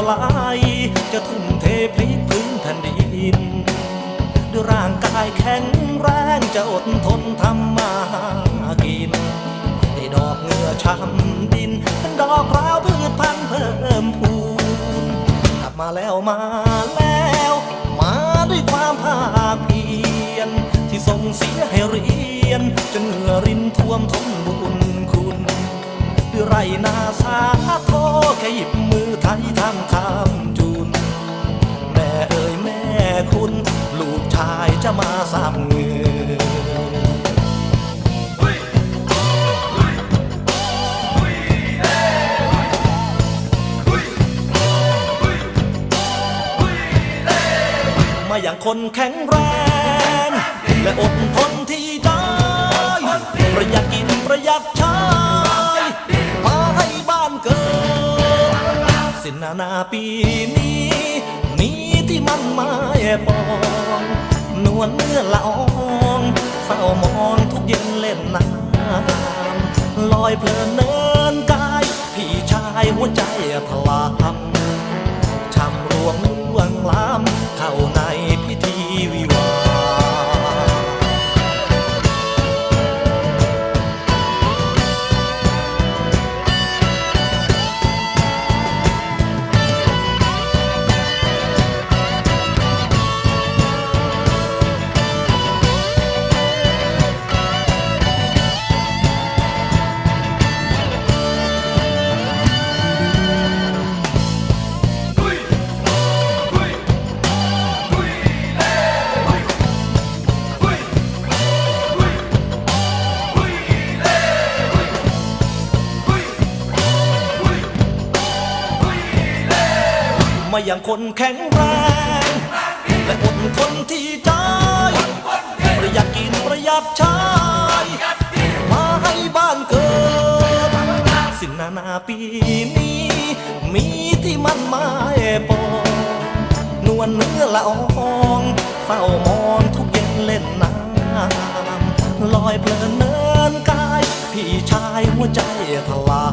าหลจะทุ่มเทพลิกพื้นแผ่นดิน ด้วยร่างกายแข็งแรงจะอดทนทำมากินใด้ดอกเหงื่อช้ำดินเป็นดอกพร้าวพืชพันธุ์เพิ่มพูนกลับมาแล้วมาแล้ว มาด้วยความภาคเพียรที่ส่งเสียให้เรียนจนเหงื่อรินท่วมท้นบุญ ไรนาสาโทแค่หยิบมือไทยทำคำจุน แม่เอ่ยแม่คุณ ลูกชายจะมาสามเงือมาอย่างคนแข็งแรง และอดทนที่ได้ ประหยัดกินประหยัดใช้ สินนานาปีนี้ มีที่มันมาแอบปองนวลเนื้อละอองเฝ้ามองทุกเย็นเล่นน้ำลอยเพลินเนินกาย พี่ชายหัวใจถลำช้ำรวงล่วงลามเข้าใน อย่างคนแข็งแรง และอดทนที่ใจประหยัดกินประหยัดใช้มาให้บ้านเกิด สิ่งนานาปีนี้ มีที่มันหมายปองนวลเนื้อละอองเฝ้ามองทุกเย็นเล่นน้ำลอยเพลินเนินกาย พี่ชายหัวใจทลา